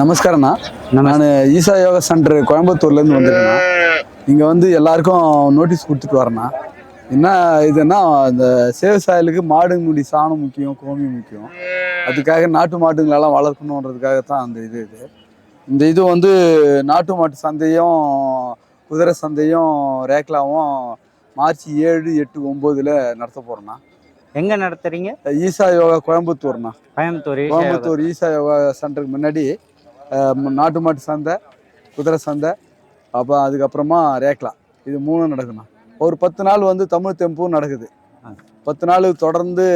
நமஸ்காரண்ணா நான் ஈசா யோகா சென்டர் கோயம்புத்தூர்லேருந்து வந்திருக்கேண்ணா. இங்கே வந்து எல்லாருக்கும் நோட்டீஸ் கொடுத்துட்டு வரேண்ணா. என்ன இதுன்னா இந்த விவசாயிகளுக்கு மாடு முடி சாணம் முக்கியம் கோமி முக்கியம். அதுக்காக நாட்டு மாடுங்களெல்லாம் வளர்க்கணுன்றதுக்காக தான் அந்த இது இது. இந்த இது வந்து நாட்டு மாட்டு சந்தையும் குதிரை சந்தையும் ரேக்லாவும் மார்ச் ஏழு எட்டு ஒம்போதில் நடத்த போகிறோண்ணா எங்க நடத்துறீங்க? ஈசா யோகா கோயம்புத்தூர்ண்ணா. கோயம்புத்தூர் ஈஷா யோகா. கோயம்புத்தூர் ஈசா யோகா சென்டருக்கு முன்னாடி நாட்டு மாட்டு சந்தை குதிரை சந்தை அப்போ அதுக்கப்புறமா ரேக்லா. இது மூணும் நடக்குண்ணா ஒரு பத்து நாள் வந்து தமிழ் தெம்பும் நடக்குது. பத்து நாள் தொடர்ந்து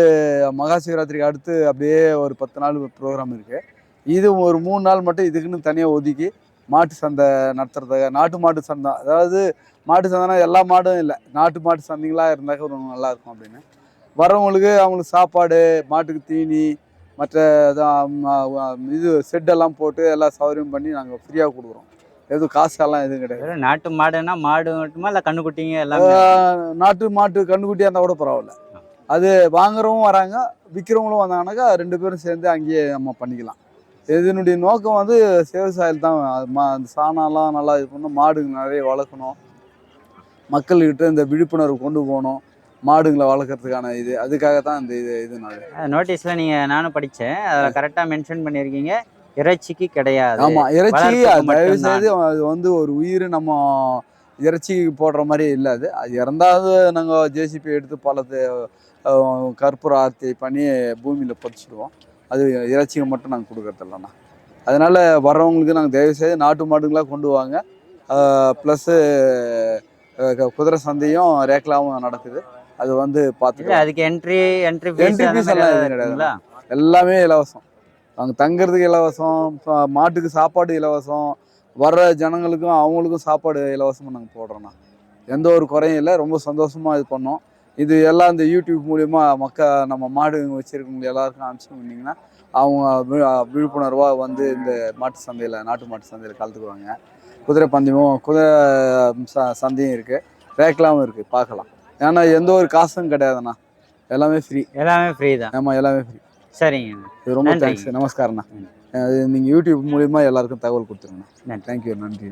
மகா சிவராத்திரிக்கு அடுத்து அப்படியே ஒரு பத்து நாள் ப்ரோக்ராம் இருக்கு. இது ஒரு மூணு நாள் மட்டும் இதுக்குன்னு தனியாக ஒதுக்கி மாட்டு சந்தை நடத்துறதுக்காக நாட்டு மாட்டு சந்தை. அதாவது மாட்டு சந்தைனா எல்லா மாடும் இல்லை. நாட்டு மாட்டு சந்தைங்களா இருந்தாக்க ஒரு நல்லா இருக்கும் அப்படின்னு. வரவங்களுக்கு அவங்களுக்கு சாப்பாடு மாட்டுக்கு தீனி மற்ற இது செட்டெல்லாம் போட்டு எல்லாம் சௌகரியம் பண்ணி நாங்கள் ஃப்ரீயாக கொடுக்குறோம். எதுவும் காசெல்லாம் எதுவும் கிடையாது. நாட்டு மாடுனா மாடு மட்டுமா இல்ல கண்ணுக்குட்டிங்க எல்லாமே? நாட்டு மாட்டு கண்ணுக்குட்டியாக இருந்தால் கூட பரவாயில்ல. அது வாங்குறவங்க வராங்க விற்கிறவங்களும் வந்தாங்கன்னாக்கா ரெண்டு பேரும் சேர்ந்து அங்கேயே நம்ம பண்ணிக்கலாம். இதனுடைய நோக்கம் வந்து விவசாயம் தான். மா அந்த சாணம்லாம் நல்லா இது பண்ணணும் மாடுங்க நிறைய வளர்க்கணும். மக்கள்கிட்ட இந்த விழிப்புணர்வு கொண்டு போகணும். மாடுங்களை வளர்க்குறதுக்கான இது அதுக்காக தான் இந்த இது இது நோட்டீஸ்ல நீங்க நானும் படிச்சேன். அதுல கரெக்டா மென்ஷன் பண்ணிருக்கீங்க இறைச்சிக்கு கிடையாது. ஆமா இறைச்சி தயவு. செய்து அது வந்து ஒரு உயிர் நம்ம இறைச்சி போடுற மாதிரி இல்லை அது. அது இறந்தாவது நாங்கள் ஜேசிபி எடுத்து பழத்தை கற்பூர ஆர்த்தி பண்ணி பூமியில் பதிச்சிடுவோம் அது இறைச்சிக்கு மட்டும் நாங்கள் கொடுக்கறது இல்லைண்ணா. அதனால வர்றவங்களுக்கு நாங்கள் தயவு செய்து நாட்டு மாடுங்களாக கொண்டு வாங்க. ப்ளஸ்ஸு குதிரை சந்தையும் ரேக்லாவும் நடக்குது. அது வந்து பார்த்துக்கலாம் அதுக்கு என்ட்ரி என்ட்ரி Entry fees எல்லாம் எதுவும் கிடையாது. எல்லாமே இலவசம். அங்கே தங்குறதுக்கு இலவசம் மாட்டுக்கு சாப்பாடு இலவசம் வர்ற ஜனங்களுக்கும் அவங்களுக்கும் சாப்பாடு இலவசமாக நாங்கள் போடுறோண்ணா எந்த ஒரு குறையும் இல்லை ரொம்ப சந்தோஷமாக இது பண்ணோம். இது எல்லாம் இந்த யூடியூப் மூலிமா மக்க நம்ம மாடு வச்சுருக்கவங்க எல்லாருக்கும் அனுப்பிச்சு பண்ணிங்கன்னா அவங்க விழிப்புணர்வாக வந்து இந்த மாட்டு சந்தையில் நாட்டு மாட்டு சந்தையில் கலந்துக்குவாங்க. குதிரை பந்தயமும் குதிரை ச சந்தையும் இருக்குது ரேக்லாவும் இருக்குது பார்க்கலாம் ஏன்னா எந்த ஒரு காசும் கிடையாதுண்ணா. எல்லாமே ஃப்ரீ எல்லாமே ஃப்ரீ தான். ஆமாம் எல்லாமே ஃப்ரீ சரிங்க. இது ரொம்ப. தேங்க்ஸ் நமஸ்காரண்ணா. நீங்கள் யூடியூப் மூலியமா எல்லாருக்கும் தகவல் கொடுத்துருங்கண்ணா. தேங்க்யூ நன்றி